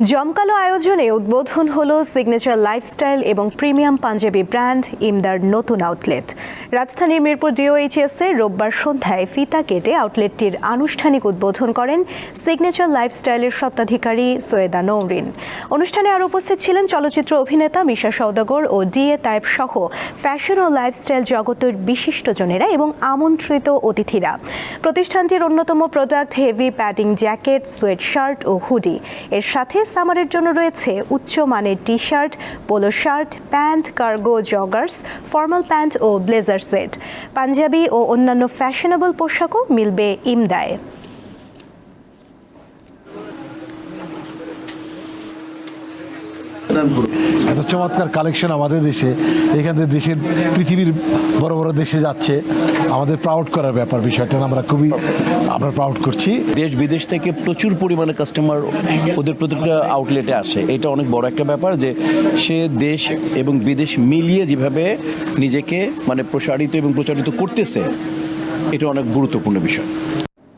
জমকালো আয়োজনে উদ্বোধন হলো সিগনেচার লাইফস্টাইল এবং প্রিমিয়াম পাঞ্জাবি ব্র্যান্ড ইমদার নতুন আউটলেট রাজধানীর মিরপুর ডিওএইচএস রোববার সন্ধ্যায় ফিতা কেটে আউটলেটটির আনুষ্ঠানিক উদ্বোধন করেন সিগনেচার লাইফস্টাইলের স্বত্বাধিকারী সৈয়দা নৌরিন। অনুষ্ঠানে আরও উপস্থিত ছিলেন চলচ্চিত্র অভিনেতা মিশা সওদাগর ও ডিএ তাইব সহ ফ্যাশন ও লাইফস্টাইল জগতের বিশিষ্টজনেরা এবং আমন্ত্রিত অতিথিরা। প্রতিষ্ঠানটির অন্যতম product heavy padding jacket sweat shirt ও হুডি এর সাথে সামারের জন্য রয়েছে উচ্চ মানের T shirt polo shirt, pant, cargo joggers, formal pant ও ব্লেজার সেট। পাঞ্জাবি ও অন্যান্য ফ্যাশনেবল পোশাকও মিলবে ইমদায়। এত চমৎকার কালেকশন আমাদের দেশে। এখান থেকে দেশের পৃথিবীর বড় বড় দেশে যাচ্ছে। আমাদের প্রাউড করার ব্যাপার, বিষয়টা আমরা খুবই, আমরা প্রাউড করছি। দেশ বিদেশ থেকে প্রচুর পরিমাণে কাস্টমার ওদের প্রতিটা আউটলেটে আসে। এটা অনেক বড় একটা ব্যাপার যে সে দেশ এবং বিদেশ মিলিয়ে যেভাবে নিজেকে মানে প্রসারিত এবং প্রচারিত করতেছে, এটা অনেক গুরুত্বপূর্ণ বিষয়।